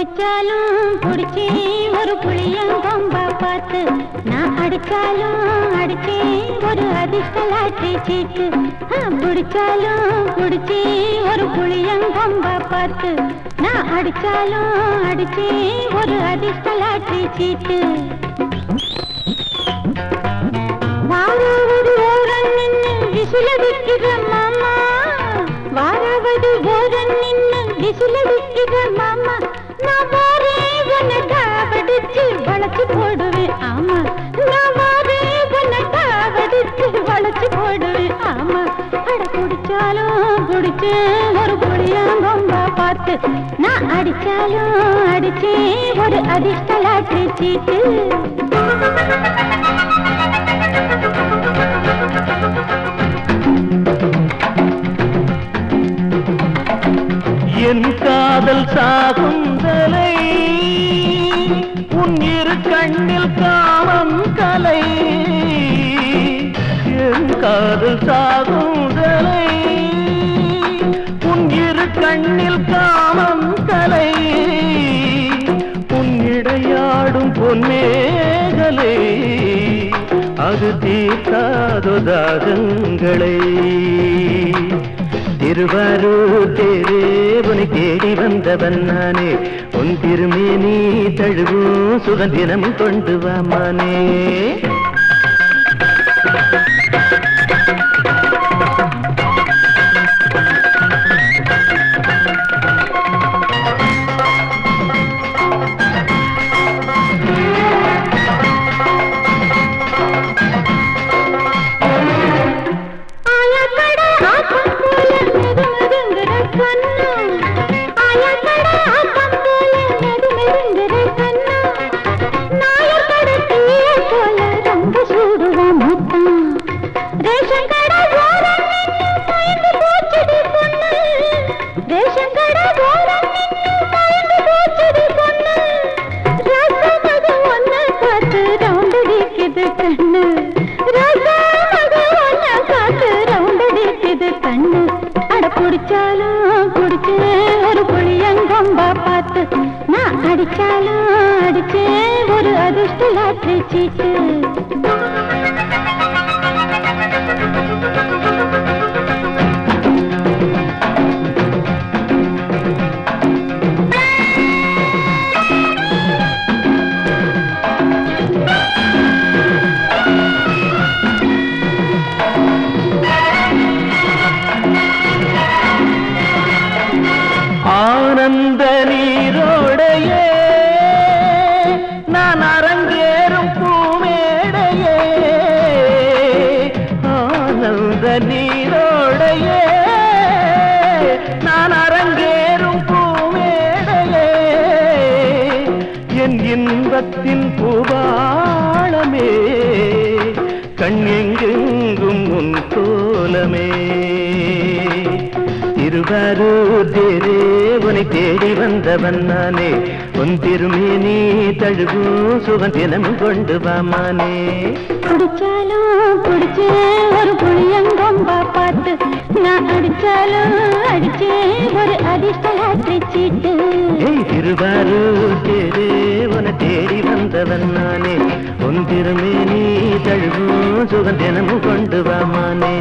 பிடிச்சாலும் பிடிச்சி ஒரு புளியங்கொம்ப பார்த்து நான் அடிச்சாலும் அடிச்சேன். ஒரு அதிர்ஷ்டலாட்டி சீட்டு பிடிச்சாலும் பிடிச்சி ஒரு புளியங்கொம்ப பார்த்து நான் அடிச்சாலும் அடிச்சேன். ஒரு அதிர்ஷ்டலாட்டி சீட்டு. வாராவது ஓரன் நின்னு விசிலடிக்கிற மாமா. வாராவது ஓரன் நின்னு விசிலடிக்கிற மாமா. வளைச்சு போடுவேன் ஆமா. நான் வாரே உனக்கா வடிச்சு வளைச்சு போடுவேன் ஆமா. அட குடிச்சாலும் குடிச்சு ஒரு புளியாங்கொம்பா பார்த்து. நான் அடிச்சாலும் அடிச்சேன் ஒரு அதிர்ஷ்ட சீட்டு. என் காதல் காதலை உன் இரு கண்ணில் காமம் கலை. என் காதல் சாகுதலை. உன் இரு கண்ணில் காமம் கலை. உன்னிடையாடும் பொன்னேகலை அது தீர்த்தாதோ தாகங்களை திருவாரூர் தேவேவனை தேடி வந்தவன் நானே. உன் திருமேனி தழுவும் சுகந்தினம் கொண்டு வாமானே குடிச்சாலும் ஒரு புளியங்கொம்பா பார்த்து. நான் அடிச்சாலும் அடிச்சு ஒரு அதிர்ஷ்ட லாட்டரி சீட்டு. ஆனந்த நீரோடையே நான் அரங்கேறும் பூமேடையே. என் இன்பத்தின் பூபாளமே கண் எங்கெங்கும் உன் தோலமே. திருவாரூர் தேவனை தேடி வந்தவன் நானே. உன் திருமேனி தழுவும் சுகந்தினம் கொண்டு வாமானே குடிச்சாலும் குடிச்சே ஒரு புளியங்கொம்பா பார்த்து. நான் அடிச்சாலும் அடிச்சே ஒரு அதிர்ஷ்ட லாட்டரி சீட்டு திருவாரூர் தேடி வந்தவன் நானே. உன் திருமேனி தழுவும் சுகந்தினம் கொண்டு வாமானே